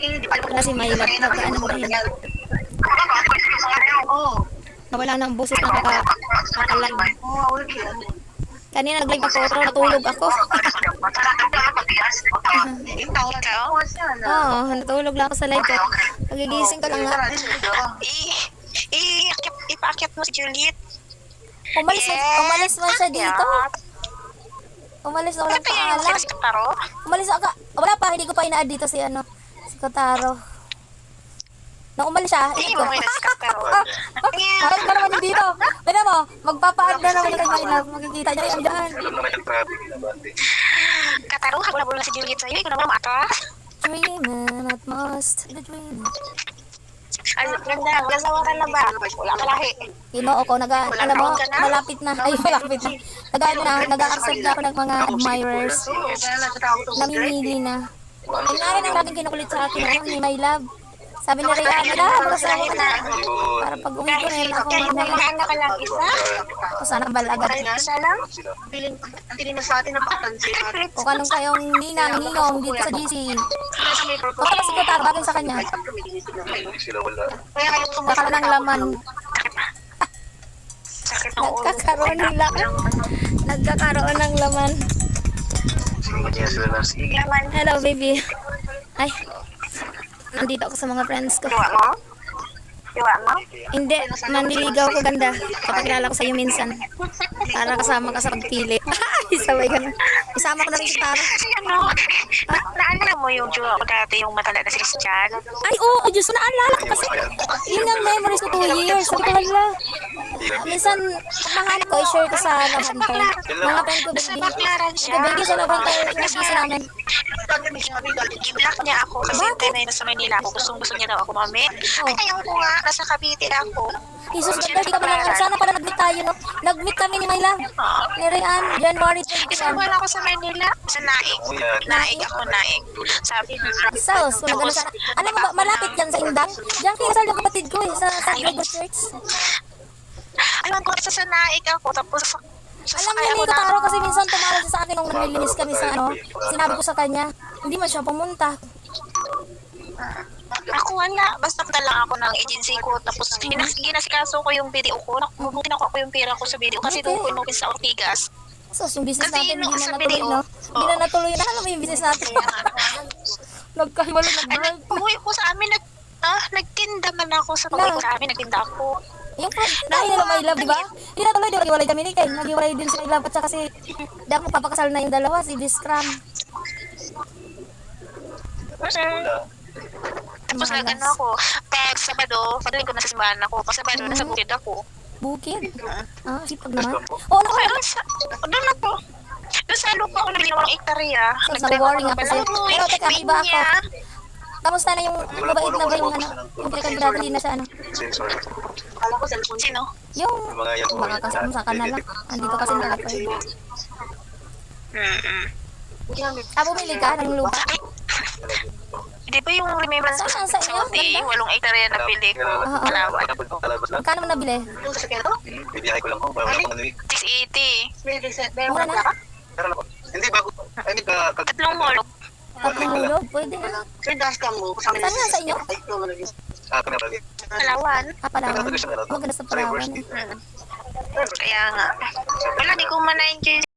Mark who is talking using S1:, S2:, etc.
S1: Wala si Myla. Nagkaan ng dahil.
S2: Oo.
S1: Nawala na ang boses na kaka, kakalive. Kanina nag-live ako pero natulog ako.
S2: Ka? Oo, na.
S1: Oo, natulog lang ako sa live ko. Pagigising ko lang nga.
S3: Ipaakyat mo si Juliet.
S1: Umalis, na- umalis man siya dito. Umalis na walang paalam. Umalis ako. Wala pa, hindi ko pa ina-add dito si ano, Kotaro. Nung umalis siya,
S3: Hindi mo
S1: ko.
S3: may si Taro.
S1: Ah, Bakit ka naman yung dito? Tignan mo, magpapa-add na naman kay Myla. Makikita niya yung dyan.
S4: Alam naman yung traffic na bante.
S3: Kataro, habol na si Juliet sa'yo. Ikaw naman umatras.
S1: Dreaming at most the dream.
S3: Ano, ganda. Magasawa ka na ba? Wala ka lahi.
S1: Ginoo ko, naga, alam mo, malapit na. Ay, malapit na. Naga, na, nag-accept na ako ng mga admirers. Namimili na. Yung nga rin ang laging kinukulit sa akin, ano, ni My Love. Sabi ni Rihanna, na, magasawa ka na. Para pag uwi ko, meron ako
S3: Kahit
S1: mga
S3: mag-anak ka lang isa.
S1: O sana balagat.
S3: Isa lang.
S2: Piling, ang tinig na sa atin ng patansin natin.
S1: O kanong kayong ninang, ninong dito sa GC. O kaya si Kotaro, bagay sa kanya.
S4: Hindi sila wala.
S2: Kaya kayo
S1: Baka ng laman.
S3: Sakit ng ulo.
S1: Nagkakaroon ng laman. Nagkakaroon ng laman. Hello, baby. Ay. Nandito ako sa mga friends ko.
S3: Iwa mo? Iwa mo?
S1: Hindi, manliligaw ko ganda. Kapagkilala ko sa iyo minsan. Para kasama ka sa pagpili. Ay, sabay ka na. Isama ko na rin si Taro.
S3: Kasi ano, naalala mo yung jowa ko dati, yung matanda na si Christian?
S1: Ay, oo, oh, Diyos ko, naalala ko kasi. Yun ang memories ko two years. Sabi ko, hala. Minsan, mahanap ko, i-share ko sa Labanter. Mga friend ko,
S3: Sa
S1: baby.
S3: baklaran siya.
S1: Kabigay sa Labanter, nag namin.
S3: I-block niya ako kasi
S1: Bakit?
S3: tayo na nasa Manila ako. Gustong gusto niya daw ako mami. Ay, ayaw ko nga. Nasa Cavite ako.
S1: Jesus, ganda, di ka pa lang. Sana pala nag-meet tayo, no? Nag-meet kami ni Myla. Ni Rian, January
S3: Isang
S1: 21.
S3: buwan ako sa Manila. Sa Naig. Naig ako, Naig. Sabi niya.
S1: Sos, kung gano'n sana. Alam mo ba, malapit yan sa Indang. Diyan kinasal ng kapatid ko eh, sa Sagrado Church.
S3: Ayun ko, sa Naig ako. Tapos, sa
S1: Alam niya ni Taro kasi minsan tumawag siya sa akin nung naglilinis kami sa ano. Sinabi ko sa kanya, hindi man siya pumunta.
S3: Ako wala. Basta lang ako ng agency ko. Tapos ginas ginasikaso ko yung video ko. Nakubuti na ko yung pera ko sa video. Kasi doon ko inupin sa Ortigas.
S1: Sos, yung business
S3: Kasi
S1: natin, hindi na natuloy,
S3: video,
S1: no? Hindi na natuloy na. Alam mo yung business natin. Nagkahimalo na
S3: Ay, nag uwi ko sa amin. Nag, ah, nagtinda man ako sa pag ko sa amin. Nagtinda ako.
S1: Yung friend tayo nila My Love, di ba? Hindi na tuloy, di ba? Naghiwalay kami ni Kay. Naghiwalay din si My Love. At saka si, di ako papakasal na yung dalawa, si Biskram.
S3: Tapos nag ano ako. Pag Sabado, padaling ko na sa simbahan ako. Pag Sabado, nasa bukid ako.
S1: Bukid. Ah, sipag naman. Oo, oh,
S3: Okay, doon ako. Doon sa lupa ako nabili ng hektarya.
S1: Sos, na-worry nga kasi. Pero teka, iba ako. Kamusta na yung mabait na ba yung ano? Yung pinagkandidato din na sa ano?
S4: Sensor.
S2: Kala ko cellphone.
S3: Sino?
S1: Yung
S4: Yung mga yan.
S1: mga kasama sa kanal lang. Andito kasi naka-pwede.
S3: Mm-mm.
S1: Ah, bumili ka ng lupa?
S3: Ay, di ba yung remembrance ko
S1: Saan
S3: sa
S1: sa inyo?
S3: Saudi,
S1: Ganda.
S3: walong hektarya na pili ko,
S1: Oo.
S3: Palawan.
S1: Magkano mo nabili?
S2: Sa kero?
S4: Bibiyahe ko lang ako. Para ako manuwi.
S3: 680.
S2: May reset. Mga
S1: na?
S4: Meron ako. Hindi bago. I mean, ka- ka-
S3: Tatlong molo.
S1: Tatlong hulog? Pwede na.
S2: May dashcam mo. Kasama
S1: Saan nga sa inyo?
S4: Ah, pangarali.
S3: Palawan.
S1: Ah, pala. Maganda sa Palawan.
S3: Mm. Kaya nga. Wala, di ko man na-enjoy